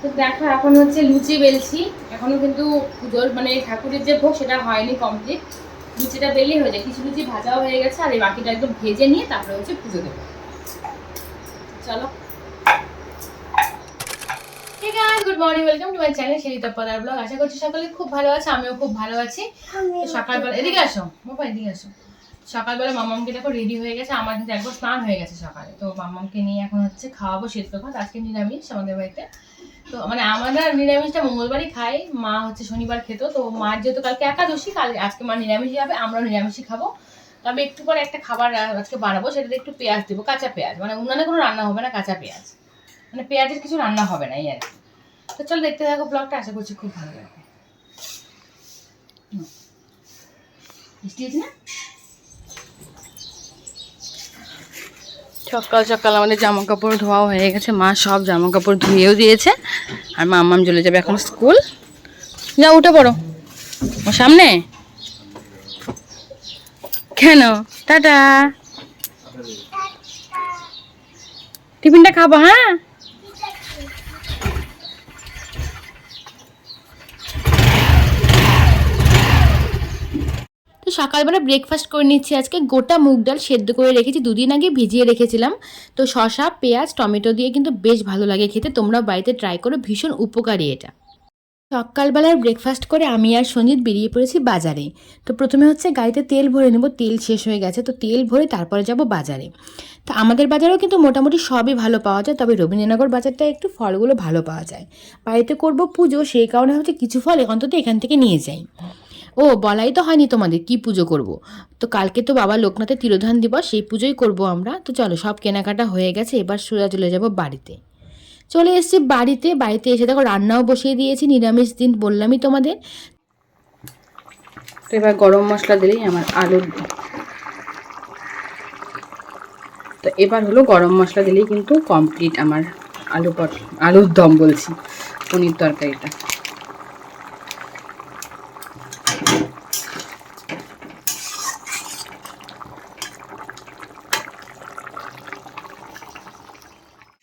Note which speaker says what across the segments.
Speaker 1: তো দেখো এখন হচ্ছে লুচি বেলছি। এখনও কিন্তু পুজোর মানে ঠাকুরের যে ভোগ সেটা হয়নি কমপ্লিট লুচিটা বেললেই হয়ে যায়। কিছু লুচি ভাজাও হয়ে গেছে আর এই বাকিটা একদম ভেজে নিয়ে তারপরে হচ্ছে পুজো দেবো। চলো। Good morning welcome to my channel সেই তপ্পাদার ব্লগ আশা করছি সকলে খুব ভালো আছে আমিও খুব ভালো আছি। সকালবেলা এদিকে আসো এদিকে আসো। সকালবেলা মামামকে দেখো রেডি হয়ে গেছে আমার কিন্তু একবার স্নান হয়ে গেছে সকালে। তো মামামকে নিয়ে এখন হচ্ছে খাওয়াবো সেদ্ধ ভাত আজকে নিরামিষ আমাদের বাড়িতে। তো মানে আমরা নিরামিষটা মঙ্গলবারই খাই, মা হচ্ছে শনিবার খেত, তো মার যেহেতু কালকে একাদশী, কাল আজকে মা নিরামিষই হবে আমরাও নিরামিষই খাব। তবে একটু পরে একটা খাবার আজকে বানাবো, সেটাতে একটু পেঁয়াজ দেবো, কাঁচা পেঁয়াজ। মানে উনানে কোনো রান্না হবে না কাঁচা পেঁয়াজ। মানে পেঁয়াজের কিছু রান্না হবে না, এই আর কি। তো চল দেখতে থাকো ব্লগটা, আশা করছি খুব ভালো লাগবে। মিষ্টি আছে না? সকাল সকাল আমাদের জামা কাপড় ধোয়া হয়ে গেছে। মা সব জামা কাপড় ধুয়েও দিয়েছে। আর মা আম্মাম চলে যাবে এখন স্কুল। যা উঠে পড়ো। ও সামনে? কেন? টাটা। টিফিনটা খাব হ্যাঁ? তো সকালবেলা ব্রেকফাস্ট করে নিচ্ছি আজকে। গোটা মুগ ডাল সেদ্ধ করে রেখেছি, দুদিন আগে ভিজিয়ে রেখেছিলাম। তো শসা, পেঁয়াজ, টমেটো দিয়ে কিন্তু বেশ ভালো লাগে খেতে তোমরা বাড়িতে ট্রাই করো, ভীষণ উপকারী এটা। সকালবেলার ব্রেকফাস্ট করে আমি আর সঞ্জিত বেরিয়ে পড়েছি বাজারে। তো প্রথমে হচ্ছে গাড়িতে তেল ভরে নেব, তেল শেষ হয়ে গেছে, তো তেল ভরে তারপরে যাব বাজারে। তো আমাদের বাজারেও কিন্তু মোটামুটি সবই ভালো পাওয়া যায়, তবে রবীন্দ্রনগর বাজারটা একটু ফলগুলো ভালো পাওয়া যায়। বাড়িতে করব পুজো, সেই কারণে হচ্ছে কিছু ফল অন্তত এখান থেকে নিয়ে যাই। ও, বলাই তো হয়নি তোমাদের, কি পুজো করব? তো কালকে তো বাবা লোকনাথের তিরোধান দিবস, সেই পুজোই করব আমরা। তো চলো, সব কেনাকাটা হয়ে গেছে, এবার সোজা চলে যাব বাড়িতে। চলে এসেছি বাড়িতে বাড়িতে এসে দেখো রান্নাও বসিয়ে দিয়েছি, নিরামিষ দিন বললামই তোমাদের। তো এবার গরম মশলা দিলেই আমার আলুর তো এবার হলো গরম মশলা দিলেই কিন্তু কমপ্লিট আমার আলু পট আলুর দম বলছি, পনির তরকারিটা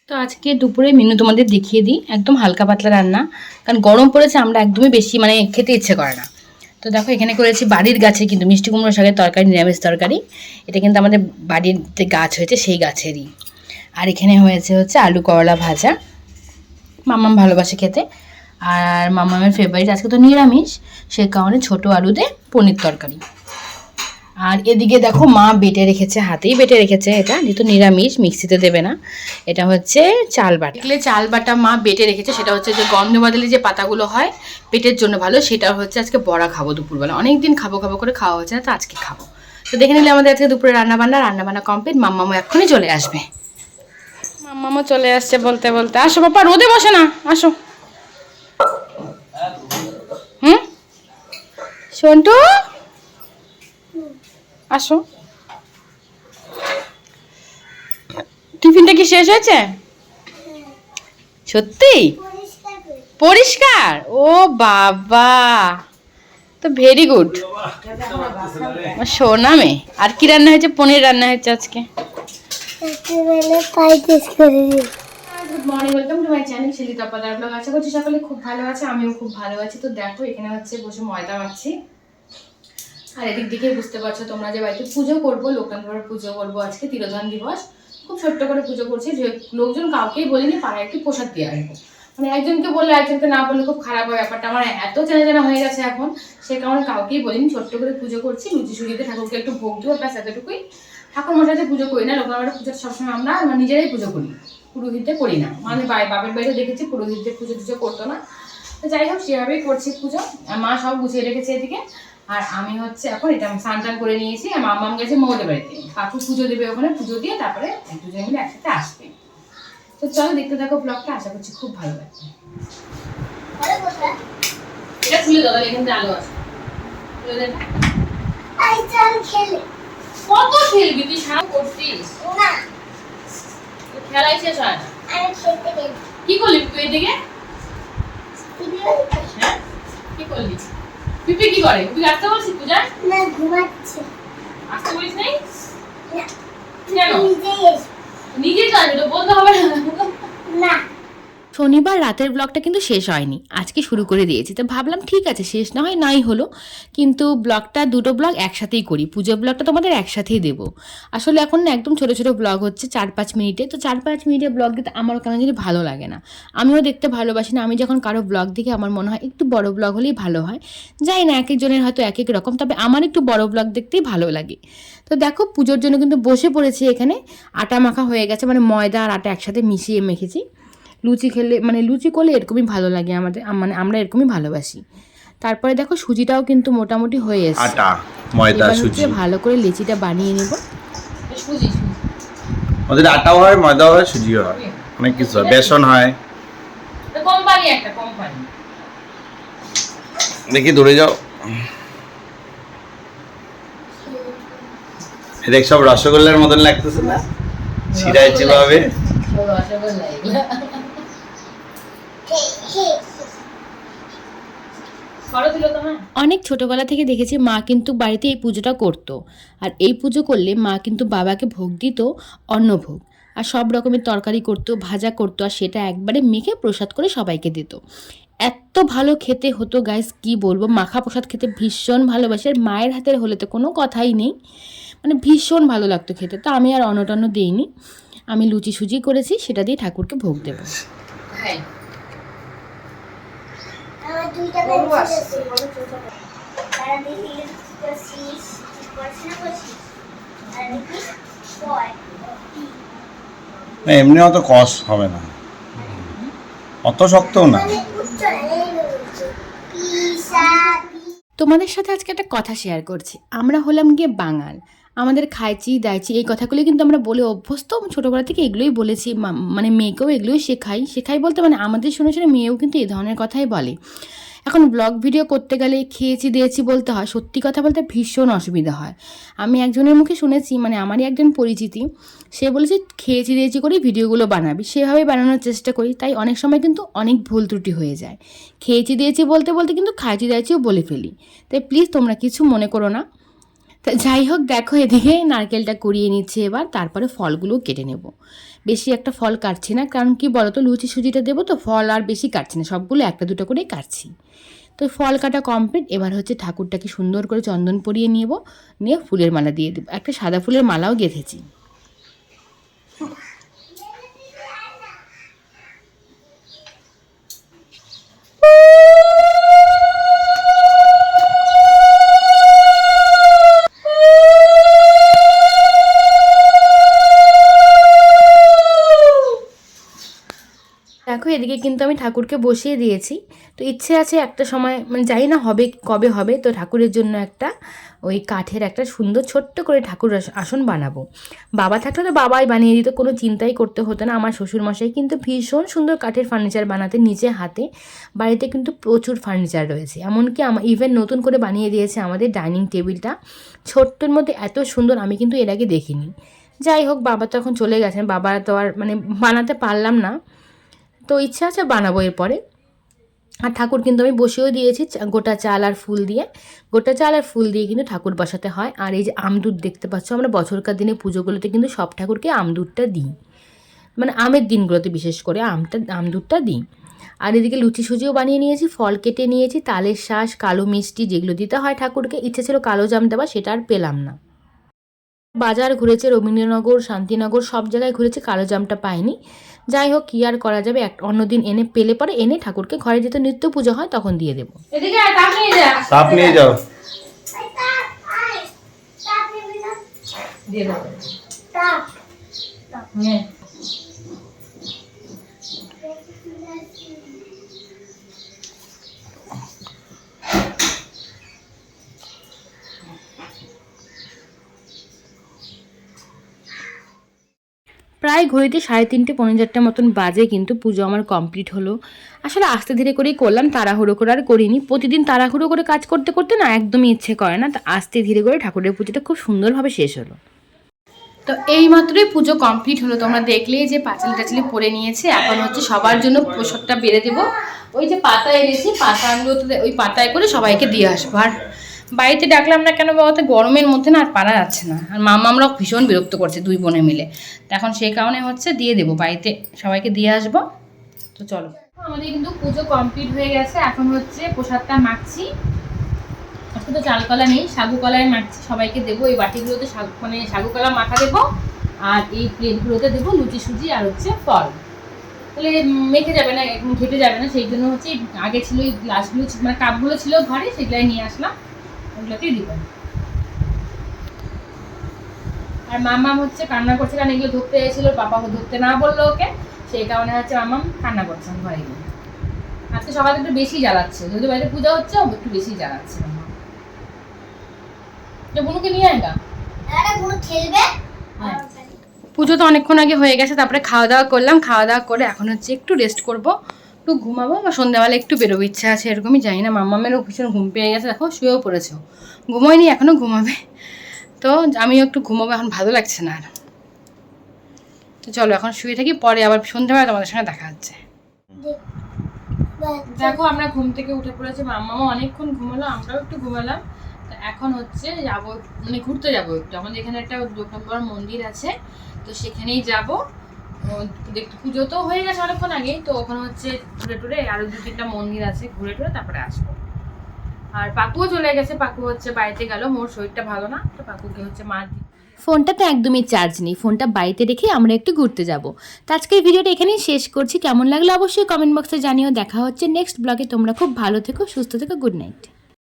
Speaker 1: তো আজকে দুপুরে মেনু তোমাদের দেখিয়ে দিই। একদম হালকা পাতলা রান্না। কারণ গরম পড়েছে, আমরা একদমই বেশি মানে খেতে ইচ্ছে করে না। তো দেখো, এখানে করেছি বাড়ির গাছে কিন্তু মিষ্টি কুমড়ো শাকের তরকারি, নিরামিষ তরকারি। এটা কিন্তু আমাদের বাড়ির যে গাছ হয়েছে, সেই গাছেরই। আর এখানে হয়েছে হচ্ছে আলু করলা ভাজা। মামাম ভালোবাসে খেতে। আর মামামের ফেভারিট আজকে তো নিরামিষ, সে কারণে ছোটো আলুতে পনির তরকারি। আর এদিকে দেখো মা বেটে রেখেছে হাতেই বেটে রেখেছে এটা। যেহেতু নিরামিষ মিক্সিতে দেবে না। এটা হচ্ছে চাল বাটা। এগুলো চাল বাটা মা বেটে রেখেছে সেটা হচ্ছে যে গন্ধ বাদলি যে পাতাগুলো হয় পেটের জন্য ভালো সেটা হচ্ছে আজকে বড়া খাব দুপুরবেলা। অনেক দিন খাব খাব করে খাওয়া হচ্ছে না তো আজকে খাব। তো দেখে নিলে আমাদের আজকে দুপুরে রান্না বান্না রান্না বান্না কমপ্লিট মাম্মামো এক্ষুনি চলে আসবে। মাম্মামো চলে আসছে বলতে বলতে। আসো বাবা রোদে বসে না আসো। হুম? সন্টু? আসো। টিফিনটা কি শেষ হয়েছে? সত্যি? পরিষ্কার? ও বাবা। তো ভেরি গুড সোনা মে আর কি রান্না হয়েছে? পনির রান্না হয়েছে আজকে।
Speaker 2: রাত্রিবেলা পাইতেস করে দিই
Speaker 1: good morning welcome to my channel Shili Tapadar blog আশা করছি সকলে খুব ভালো আছে আমিও খুব ভালো আছি। তো দেখো এখানে হচ্ছে বসে ময়দা মাখছি। আর এদিক দিকে বুঝতে পারছ তোমরা যে বাড়িতে পুজো করব, লোকনাথ পুজো করব আজকে, তিরোধান দিবস। খুব ছোট্ট করে পুজো করছি, যে লোকজন কাউকেই বলিনি, পাড়ায় একটু প্রসাদ দিয়ে আসব। মানে একজনকে বললে একজনকে না বললে খুব খারাপ হয় ব্যাপারটা। আমার এত চেনা জানা হয়ে গেছে এখন, সে কারণে কাউকেই বলিনি, ছোট্ট করে পুজো করছি। লুচি সুজিতে ঠাকুরকে একটু ভোগ দিব, ব্যাস এতটুকুই। ঠাকুর মশাইতে পুজো করি না, লোকনাথ পুজোটা সবসময় আমরা আমরা নিজেরাই পুজো করি। পুরোহিতদের করি না। মানে বাপের বাড়িতে দেখেছি, পুরোহিতদের পুজো টুজো করতো না। তো যাই হোক সেভাবেই করছি পুজো, মা সব গুছিয়ে রেখেছে এদিকে। আর আমি হচ্ছে এখন এটা স্নান টান করে নিয়েছি আর মামাম গেছে মৌদের বাড়িতে কাকু পুজো দেবে ওখানে পুজো দিয়ে তারপরে দুজন মিলে একসাথে আসবে। তো চলো দেখতে থাকো ব্লগটা আশা করছি খুব ভালো লাগবে। এটা খুলে দাদা এখান আলো আছে। খুলে
Speaker 2: চল খেলে।
Speaker 1: কত খেলবি তুই? সারা করছিস? খেলাই শেষ হয় না।
Speaker 2: আমি
Speaker 1: কি করলি তুই এদিকে? হ্যাঁ? কি করলি? পিপি কি করে? তুই আসতে বলছিস পূজা?
Speaker 2: না ঘুমাচ্ছে।
Speaker 1: আসতে বলিস নাই?
Speaker 2: না
Speaker 1: কেন?
Speaker 2: এসে
Speaker 1: নিজে জানবি তো বলতে হবে না।
Speaker 2: না।
Speaker 1: শনিবার রাতের ব্লগটা কিন্তু শেষ হয়নি। আজকে শুরু করে দিয়েছি। তো ভাবলাম ঠিক আছে, শেষ না হয় নাই হলো। কিন্তু ব্লগটা দুটো ব্লগ একসাথেই করি। পুজো ব্লগটা তোমাদের একসাথেই দেবো। আসলে এখন না একদম ছোটো ছোটো ব্লগ হচ্ছে চার পাঁচ মিনিটে। তো চার পাঁচ মিনিটে ব্লগ দিতে আমার কেন যদি ভালো লাগে না। আমিও দেখতে ভালোবাসি না। আমি যখন কারও ব্লগ দেখি আমার মনে হয় একটু বড় ব্লগ হলেই ভালো হয়। যাই না, এক একজনের হয়তো এক এক রকম। তবে আমার একটু বড় ব্লগ দেখতেই ভালো লাগে। তো দেখো, পুজোর জন্য কিন্তু বসে পড়েছি এখানে। আটা মাখা হয়ে গেছে। মানে ময়দা আর আটা একসাথে মিশিয়ে মেখেছি। লুচি খেলে মানে লুচি করলে এরকমই ভালো লাগে আমাদের মানে আমরা এরকমই ভালোবাসি। তারপরে দেখো সুজিটাও কিন্তু মোটামুটি হয়ে এসেছে।
Speaker 3: আটা ময়দা সুজি।
Speaker 1: ভালো করে লেচিটা বানিয়ে নেব। সুজি
Speaker 3: ওদের আটাও হয় ময়দাও হয় সুজিও হয়। অনেক কিছু হয়। বেসন হয়।
Speaker 1: কোম্পানি একটা কোম্পানি।
Speaker 3: দেখি দূরে যাও। দেখ সব রসগোল্লার মতন লাগতেছে না? ছিড়ায় যেভাবে
Speaker 1: রসগোল্লা এগুলো অনেক ছোটবেলা থেকে দেখেছি মা কিন্তু বাড়িতে এই পুজোটা করতো। আর এই পুজো করলে মা কিন্তু বাবাকে ভোগ দিত অন্নভোগ। আর সব রকমের তরকারি করতো ভাজা করতো আর সেটা একবারে মেখে প্রসাদ করে সবাইকে দিত। এত ভালো খেতে হতো গাইস কি বলব? মাখা প্রসাদ খেতে ভীষণ ভালোবাসি। আর মায়ের হাতের হলে তো কোনো কথাই নেই। মানে ভীষণ ভালো লাগতো খেতে। তো আমি আর অনটন্ন দিইনি। আমি লুচি সুজি করেছি সেটা দিয়ে ঠাকুরকে ভোগ দেবো। হ্যাঁ।
Speaker 2: আমার দুইটা পেন্সিল আছে। তারা দেখি করছিস পড়াশোনা করছিস আর দেখি পয়
Speaker 3: না এমনি অত কষ হবে না। অত শক্তও না।
Speaker 1: তোমাদের সাথে আজকে একটা কথা শেয়ার করছি। আমরা হলাম গিয়ে বাঙাল। আমাদের খাইছি দাইছি এই কথাগুলি কিন্তু আমরা বলে অভ্যস্ত। ছোটোবেলা থেকে এগুলোই বলেছি। মানে মেয়েকেও এগুলোই শেখাই। শেখাই বলতে মানে আমাদের শুনে শুনে মেয়েও কিন্তু এই ধরনের কথাই বলে। এখন ব্লগ ভিডিও করতে গেলে খেয়েছি, দিয়েছি বলতে হয়, সত্যি কথা বলতে ভীষণ অসুবিধা হয়। আমি একজনের মুখে শুনেছি মানে আমারই একজন পরিচিতি, সে বলেছে খেয়েছি, দিয়েছি করে ভিডিওগুলো বানাবি। সেভাবে বানানোর চেষ্টা করি, তাই অনেক সময় কিন্তু অনেক ভুল ত্রুটি হয়ে যায়। খেয়েছি, দিয়েছি বলতে বলতে কিন্তু খাইছি, দিয়েছিও বলে ফেলি। তাই প্লিজ তোমরা কিছু মনে করো না। তা যাই হোক, দেখো এদিকে নারকেলটা কুড়িয়ে নিচ্ছে এবার, তারপরে ফলগুলো কেটে নেব। বেশি একটা ফল কাটছি না, কারণ কি বলতো, লুচি সুজিটা দেবো তো, ফল আর বেশি কাটছি না, সবগুলো একটা দুটো করেই কাটছি। তো ফল কাটা কমপ্লিট, এবার হচ্ছে ঠাকুরটাকে সুন্দর করে চন্দন পরিয়ে নেব, নিয়ে ফুলের মালা দিয়ে দেবো। একটা সাদা ফুলের মালাও গেঁথেছি। দেখো, এদিকে কিন্তু আমি ঠাকুরকে বসিয়ে দিয়েছি। তো ইচ্ছে আছে একটা সময় মানে জানি না হবে, কবে হবে, তো ঠাকুরের জন্য একটা ওই কাঠের একটা সুন্দর ছোট্ট করে ঠাকুর আসন বানাবো। বাবা থাকলে তো বাবাই বানিয়ে দিত, কোনো চিন্তাই করতে হতো না। আমার শ্বশুরমশাই কিন্তু ভীষণ সুন্দর কাঠের ফার্নিচার বানাতে নিজে হাতে। বাড়িতে কিন্তু প্রচুর ফার্নিচার রয়েছে। এমনকি আমার ইভেন নতুন করে বানিয়ে দিয়েছে আমাদের ডাইনিং টেবিলটা। ছোট্টর মধ্যে এত সুন্দর, আমি কিন্তু এর আগে দেখিনি। যাই হোক, বাবা তো এখন চলে গেছেন। বাবা তো আর মানে বানাতে পারলাম না। তো ইচ্ছা আছে বানাবো এরপরে। আর ঠাকুর কিন্তু আমি বসেও দিয়েছি গোটা চাল আর ফুল দিয়ে। গোটা চাল আর ফুল দিয়ে কিন্তু ঠাকুর বসাতে হয়। আর এই যে আমদুধ দেখতে পাচ্ছ আমরা, বছরকার দিনে পুজোগুলোতে কিন্তু সব ঠাকুরকে আমদুধটা দিই। মানে আমের দিনগুলোতে বিশেষ করে আমটা, আমদুধটা দিই। আর এদিকে লুচি সুজিও বানিয়ে নিয়েছি, ফল কেটে নিয়েছি, তালের শাঁস, কালো মিষ্টি যেগুলো দিতে হয় ঠাকুরকে, ইচ্ছে ছিল কালো জাম দেওয়া, সেটা আর পেলাম না। বাজার ঘুরেছে রবীন্দ্রনগর শান্তিনগর সব জায়গায় ঘুরেছে কালো জামটা পাইনি। যাই হোক কি আর করা যাবে? এক অন্যদিন এনে পেলে পরে এনে ঠাকুরকে ঘরে যেতে নিত্য পুজো হয় তখন দিয়ে দেবো।
Speaker 3: তাপ নিয়ে যাও।
Speaker 1: দিয়ে প্রায় ঘড়িতে সাড়ে তিনটে পনেরো চারটে মতন বাজে কিন্তু পুজো আমার কমপ্লিট হলো। আসলে আস্তে ধীরে করেই করলাম, তাড়াহুড়ো করে আর করিনি। প্রতিদিন তাড়াহুড়ো করে কাজ করতে করতে না একদমই ইচ্ছে করে না, তা আস্তে ধীরে করে ঠাকুরের পুজোটা খুব সুন্দরভাবে শেষ হলো। তো এই মাত্রই পুজো কমপ্লিট হলো। তোমরা দেখলেই যে পাঁচালি টাচালি পরে নিয়েছে, এখন হচ্ছে সবার জন্য প্রসাদটা বেড়ে দেবো। ওই যে পাতা এনেছি, পাতাগুলোতে ওই পাতায় করে সবাইকে দিয়ে আসব। আর বাড়িতে ডাকলাম না কেন বাবাতে? গরমের মধ্যে না আর পারা যাচ্ছে না। আর মামা আমরাও ভীষণ বিরক্ত করছে দুই বোনে মিলে। এখন সেই কারণে হচ্ছে দিয়ে দেবো, বাড়িতে সবাইকে দিয়ে আসব। তো চলো। আমাদের কিন্তু পুজো কমপ্লিট হয়ে গেছে। এখন হচ্ছে প্রসাদটা মাখছি। আজকে তো চাল কলা নেই সাগু কলায় মাখছি। সবাইকে দেবো, এই বাটিগুলোতে সাগু মানে সাগু কলা মাখা দেবো। আর এই প্লেটগুলোতে দেবো লুচি সুজি আর হচ্ছে ফল। তাহলে মেখে যাবে না, ঘেটে যাবে না। সেই জন্য হচ্ছে আগে ছিল এই গ্লাসগুলো মানে কাপগুলো ছিল ঘরে, সেগুলাই নিয়ে আসলাম। ওগুলোতেই দিব। আর মামাম হচ্ছে কান্না করছে কারণ এগুলো ধরতে এসেছিল পাপা ধরতে না বলল ওকে সেই কারণে হচ্ছে মামাম কান্না করছে ঘরে গিয়ে আজকে সকালে একটু বেশি জ্বালাচ্ছে যদি বাড়িতে পূজা হচ্ছে ও একটু বেশি জ্বালাচ্ছে। বুনুকে নিয়ে আয় গা।
Speaker 2: খেলবে?
Speaker 1: হ্যাঁ। পুজো তো অনেকক্ষণ আগে হয়ে গেছে তারপরে খাওয়া দাওয়া করলাম খাওয়া দাওয়া করে এখন হচ্ছে একটু রেস্ট করব। একটু ঘুমাবো বা সন্ধ্যাবেলা একটু বেরোবো, ইচ্ছা আছে এরকমই, জানি না, মাম্মামেরও ভীষণ ঘুম পেয়ে গেছে, দেখো, শুয়েও পড়েছে। ঘুমোয়নি এখনও ঘুমাবে। তো আমিও একটু ঘুমাবো, এখন ভালো লাগছে না আর। তো চলো, এখন শুয়ে থাকি, পরে আবার সন্ধ্যাবেলা তোমাদের সঙ্গে দেখা হচ্ছে। দেখো, আমরা ঘুম থেকে উঠে পড়েছি মাম্মাও অনেকক্ষণ ঘুমালো, আমরাও একটু ঘুমালাম। তো এখন হচ্ছে যাব মানে ঘুরতে যাব একটু। আমাদের এখানে একটা দু মন্দির আছে, তো সেখানেই যাব। পুজো তো হয়ে গেছে অনেকক্ষণ আগেই, তো ওখানে হচ্ছে ঘুরে টুরে আরও দু তিনটা মন্দির আছে ঘুরে টুরে তারপরে আসব। আর পাকুও চলে গেছে, পাকু হচ্ছে বাড়িতে গেল, মোর শরীরটা ভালো না, তো পাকুকে হচ্ছে মা
Speaker 4: ফোনটাতে একদমই চার্জ নেই, ফোনটা বাড়িতে রেখে আমরা একটু ঘুরতে যাব। তো আজকের ভিডিওটা এখানেই শেষ করছি, কেমন লাগল অবশ্যই কমেন্ট বক্সে জানিও, দেখা হচ্ছে নেক্সট ব্লগে তোমরা খুব ভালো থেকো, সুস্থ থেকো গুড নাইট